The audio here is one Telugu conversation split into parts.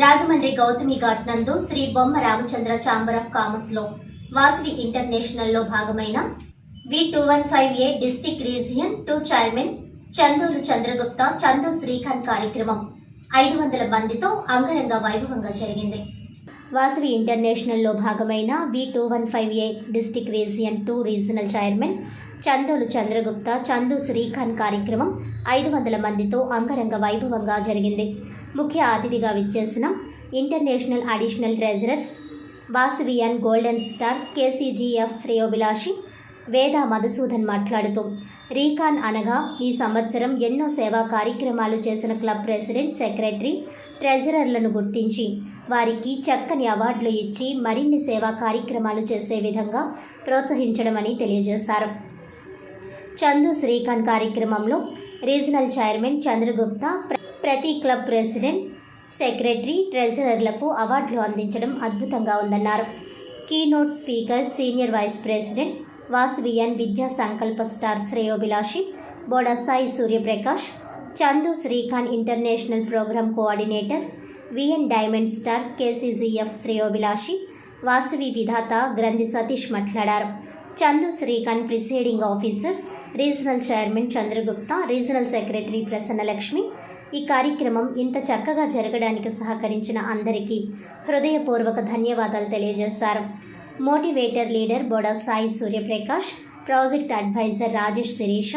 రాజమండ్రి గౌతమి ఘాట్ నందు శ్రీ బొమ్మ రామచంద్ర ఛాంబర్ ఆఫ్ కామర్స్లో వాసవి ఇంటర్నేషనల్లో భాగమైన V two one five A district region two chairman Chanduru Chandragupta Chandu Srikanth కార్యక్రమం ఐదు వందల మందితో అంగరంగ వైభవంగా జరిగింది. వాసవి ఇంటర్నేషనల్లో భాగమైన V two one five A district region two regional chairman Chandolu Chandragupta Chandu Srikhan కార్యక్రమం ఐదు వందల మందితో అంగరంగ వైభవంగా జరిగింది. ముఖ్య అతిథిగా విచ్చేసిన international additional treasurer Vasavian golden star KCGF శ్రేయోభిలాషి వేద మధుసూదన్ మాట్లాడుతూ రీకాన్ అనగా ఈ సంవత్సరం ఎన్నో సేవా కార్యక్రమాలు చేసిన క్లబ్ ప్రెసిడెంట్ సెక్రటరీ ట్రెజరర్లను గుర్తించి వారికి చక్కని అవార్డులు ఇచ్చి మరిన్ని సేవా కార్యక్రమాలు చేసే విధంగా ప్రోత్సహించడమని తెలియజేశారు. చందు శ్రీకాంత్ కార్యక్రమంలో రీజనల్ చైర్మన్ చంద్రగుప్త ప్ర- ప్రతి క్లబ్ ప్రెసిడెంట్ సెక్రటరీ ట్రెజరర్లకు అవార్డులు అందించడం అద్భుతంగా ఉందన్నారు. Keynote speaker senior vice president Vasavian Vidya Sankalpa star శ్రేయోభిలాషి Boda Sai Suryaprakash Chandu Srikhan international programme coordinator VN diamond star KCGF శ్రేయోభిలాషి వాసవి విధాత గ్రంథి సతీష్ మాట్లాడారు. Chandu Srikanth presiding officer regional chairman Chandragupta regional secretary Prasannalakshmi. ఈ కార్యక్రమం ఇంత చక్కగా జరగడానికి సహకరించిన అందరికీ హృదయపూర్వక ధన్యవాదాలు తెలియజేశారు. Motivator leader Boda Sai Suryaprakash project adviser Rajesh Sirisha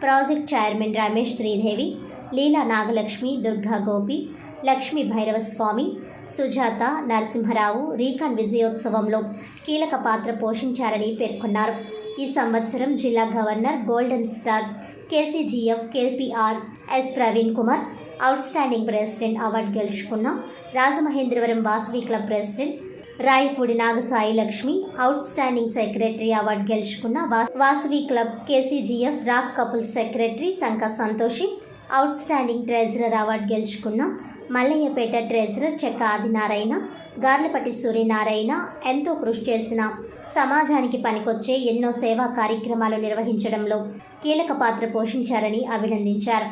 project chairman Ramesh Sridevi Leela Nagalakshmi Durga Gopi Lakshmi Bhairava Swamy Sujatha Narasimharao recon విజయోత్సవంలో కీలక పాత్ర పోషించారని పేర్కొన్నారు. ఈ సంవత్సరం జిల్లా governor golden star KCGF KPR S Praveen Kumar outstanding president award గెలుచుకున్న Rajamahendravaram Vasavi club president Rayapudi Nagasai Lakshmi outstanding secretary award గెలుచుకున్న Vasavi club KCGF rock couple secretary Shanka Santoshi outstanding treasurer award గెలుచుకున్న మల్లయ్యపేట ట్రెజరర్ చెక్క ఆదినారాయణ గార్లపట్టి సూర్యనారాయణ ఎంతో కృషి చేసిన సమాజానికి పనికొచ్చే ఎన్నో సేవా కార్యక్రమాలు నిర్వహించడంలో కీలక పాత్ర పోషించారని అభినందించారు.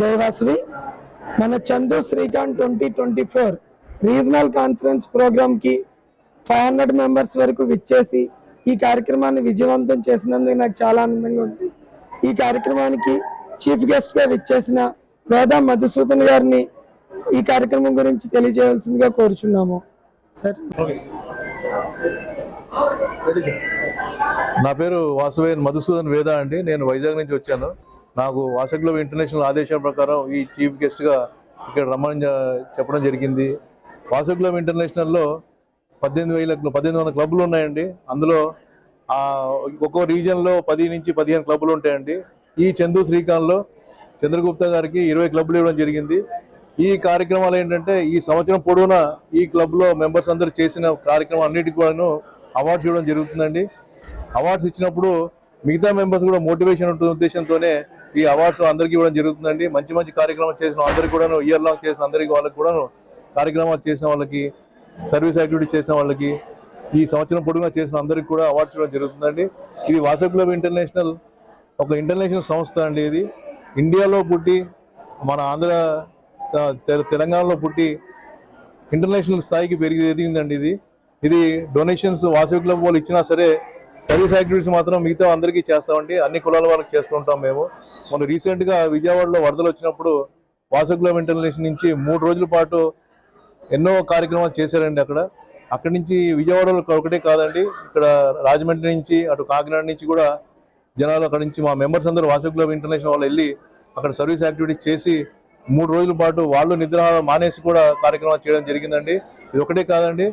జయవాసవి మన Chandu Srikanth twenty twenty four regional conference ప్రోగ్రామ్కి ఫైవ్ హండ్రెడ్ మెంబర్స్ వరకు విచ్చేసి ఈ కార్యక్రమాన్ని విజయవంతం చేసినందుకు నాకు చాలా ఆనందంగా ఉంది. ఈ కార్యక్రమానికి చీఫ్ గెస్ట్గా విచ్చేసిన వేద మధుసూదన్ గారిని ఈ కార్యక్రమం గురించి తెలియజేయాల్సిందిగా కోరుచున్నాము. సార్. నా పేరు వాసువేన్ మధుసూదన్ వేద అండి. నేను వైజాగ్ నుంచి వచ్చాను. నాకు వాసగ్లో ఇంటర్నేషనల్ ఆదేశాల ప్రకారం ఈ చీఫ్ గెస్ట్గా ఇక్కడ రమ్మని చెప్పడం జరిగింది. వాసగ్లో ఇంటర్నేషనల్లో పద్దెనిమిది వేల పద్దెనిమిది వందల క్లబ్లు ఉన్నాయండి. అందులో ఒక్కో రీజియన్లో పది నుంచి పదిహేను క్లబ్లు ఉంటాయండి. ఈ చందు శ్రీకాంత్లో చంద్రగుప్త గారికి ఇరవై క్లబ్లు ఇవ్వడం జరిగింది. ఈ కార్యక్రమాలు ఏంటంటే ఈ సంవత్సరం పొడవునా ఈ క్లబ్లో మెంబర్స్ అందరూ చేసిన కార్యక్రమం అన్నిటికీ కూడాను అవార్డ్స్ ఇవ్వడం జరుగుతుందండి. అవార్డ్స్ ఇచ్చినప్పుడు మిగతా మెంబర్స్ కూడా మోటివేషన్ ఉంటుంది ఉద్దేశంతోనే ఈ అవార్డ్స్ అందరికీ ఇవ్వడం జరుగుతుందండి. మంచి మంచి కార్యక్రమాలు చేసిన అందరికీ కూడాను ఇయర్ లాంగ్ చేసిన అందరికీ వాళ్ళకి కూడాను కార్యక్రమాలు చేసిన వాళ్ళకి సర్వీస్ యాక్టివిటీ చేసిన వాళ్ళకి ఈ సంవత్సరం పొడుగునా చేసిన అందరికీ కూడా అవార్డ్స్ ఇవ్వడం జరుగుతుందండి. ఇది వాసవ్ క్లబ్ ఇంటర్నేషనల్ ఒక ఇంటర్నేషనల్ సంస్థ అండి ఇది. ఇండియాలో పుట్టి మన ఆంధ్ర తె- తెలంగాణలో పుట్టి ఇంటర్నేషనల్ స్థాయికి పెరిగి ఎదిగిందండి ఇది. ఇది డొనేషన్స్ వాసవి క్లబ్ వాళ్ళు ఇచ్చినా సరే సర్వీస్ యాక్టివిటీస్ మాత్రం మిగతా అందరికీ చేస్తామండి. అన్ని కులాల వాళ్ళకి చేస్తుంటాం మేము. మొన్న రీసెంట్గా విజయవాడలో వరదలు వచ్చినప్పుడు వాసవి ఇంటర్నేషన్ నుంచి మూడు రోజుల పాటు ఎన్నో కార్యక్రమాలు చేశారండి అక్కడ. అక్కడి నుంచి విజయవాడలో ఒకటే కాదండి ఇక్కడ రాజమండ్రి నుంచి అటు కాకినాడ నుంచి కూడా జనాలు అక్కడ నుంచి మా మెంబర్స్ అందరూ వాసవి క్లబ్ ఇంటర్నేషనల్ వాళ్ళు వెళ్ళి అక్కడ సర్వీస్ యాక్టివిటీస్ చేసి మూడు రోజుల పాటు వాళ్ళు నిద్ర మానేసి కూడా కార్యక్రమాలు చేయడం జరిగిందండి. ఇది ఒకటే కాదండి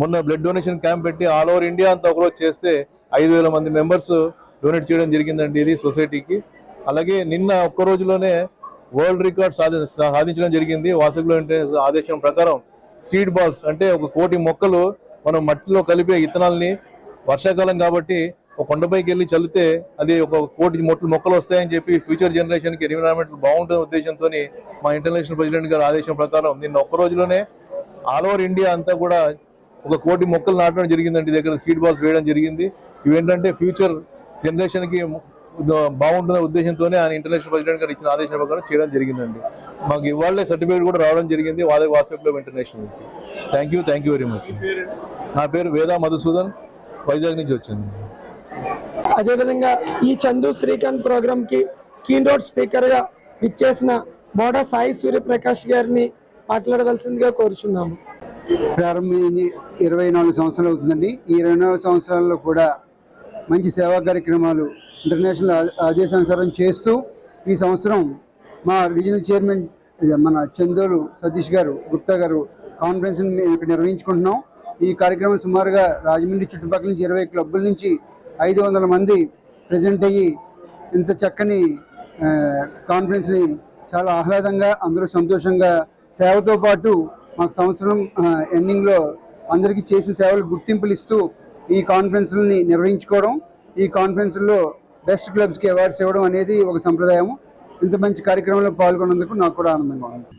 మొన్న బ్లడ్ డొనేషన్ క్యాంప్ పెట్టి ఆల్ ఓవర్ ఇండియా అంతా ఒకరోజు చేస్తే ఐదు వేల మంది మెంబర్స్ డొనేట్ చేయడం జరిగిందండి ఇది సొసైటీకి అలాగే నిన్న ఒక్క రోజులోనే వరల్డ్ రికార్డ్ సాధి సాధించడం జరిగింది. వాసవిలో ఆదేశం ప్రకారం సీడ్ బాల్స్ అంటే ఒక కోటి మొక్కలు మనం మట్టిలో కలిపే ఇత్తనాల్ని వర్షాకాలం కాబట్టి ఒక కొండపైకి వెళ్ళి చల్లితే అది ఒక కోటి మొట్లు మొక్కలు వస్తాయని చెప్పి ఫ్యూచర్ జనరేషన్కి ఎన్విరాన్మెంట్ బాగుంటుంది ఉద్దేశంతో మా ఇంటర్నేషనల్ ప్రెసిడెంట్ గారి ఆదేశం ప్రకారం నిన్న ఒక్క రోజులోనే ఆల్ ఓవర్ ఇండియా అంతా కూడా ఒక కోటి మొక్కలు నాటడం జరిగిందండి. దగ్గర సీడ్ బాల్స్ వేయడం జరిగింది. ఇవేంటంటే ఫ్యూచర్ జనరేషన్కి బాగుంటున్న ఉద్దేశంతోనే ఆయన ఇంటర్నేషనల్ ప్రెసిడెంట్ గారు ఇచ్చిన ఆదేశం ప్రకారం చేయడం జరిగిందండి. మాకు ఇవాళ సర్టిఫికేట్ కూడా రావడం జరిగింది Vasavi club international. Thank you thank you very much. నా పేరు వేదా మధుసూదన్ వైజాగ్ నుంచి వచ్చాను. అదేవిధంగా ఈ చందు శ్రీకాంత్ ప్రోగ్రామ్కి కీనోట్ స్పీకర్గా విచ్చేసిన బోడా సాయి సూర్యప్రకాష్ గారిని మాట్లాడవలసిందిగా కోరుచున్నాము. ప్రారంభించి ఇరవై నాలుగు సంవత్సరాలు అవుతుందండి. ఈ ఇరవై నాలుగు సంవత్సరాల్లో కూడా మంచి సేవా కార్యక్రమాలు ఇంటర్నేషనల్ ఆదేశానుసారం చేస్తూ ఈ సంవత్సరం మా రీజనల్ చైర్మన్ మన చందోలు సతీష్ గారు గుప్తా గారు కాన్ఫరెన్స్ని మేము ఇక్కడ నిర్వహించుకుంటున్నాం. ఈ కార్యక్రమం సుమారుగా రాజమండ్రి చుట్టుపక్కల నుంచి ఇరవై క్లబ్బుల నుంచి ఐదు వందల మంది ప్రజెంట్ అయ్యి ఇంత చక్కని కాన్ఫరెన్స్ని చాలా ఆహ్లాదంగా అందరూ సంతోషంగా సేవతో పాటు మాకు సంవత్సరం ఎండింగ్లో అందరికీ చేసిన సేవలు గుర్తింపులు ఇస్తూ ఈ కాన్ఫరెన్స్లని నిర్వహించుకోవడం ఈ కాన్ఫరెన్స్లో బెస్ట్ క్లబ్స్కి అవార్డ్స్ ఇవ్వడం అనేది ఒక సంప్రదాయం ఇంత మంచి కార్యక్రమంలో పాల్గొన్నందుకు నాకు కూడా ఆనందంగా ఉంది.